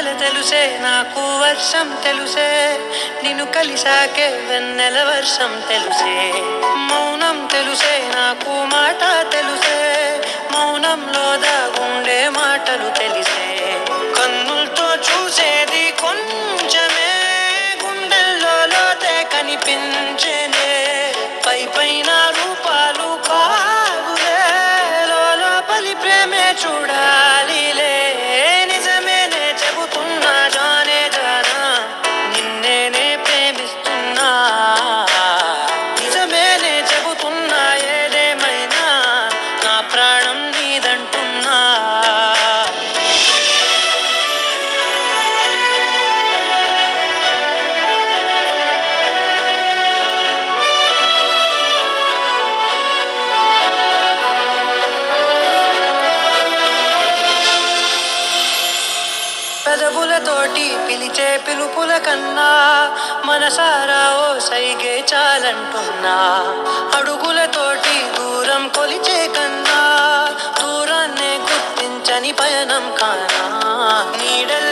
తెలుసే నాకు వర్షం తెలుసే. నిన్ను కలిసాకే వెన్నెల వర్షం తెలుసే. మౌనం తెలుసే నాకు మాట తెలుసే. మౌనంలో దాగుండే మాటలు తెలిసే. కన్నులతో చూసేది కొంచెమే గుండెల్లో లోతే కనిపించేనే. పై పైన పెదవులతోటి పిలిచే పిలుపుల కన్నా మనసారా ఓ సైగే చాలంటున్నా. అడుగులతోటి దూరం కొలిచే కన్నా దూరాన్నే గుర్తించని పయనం కానా. నీడల్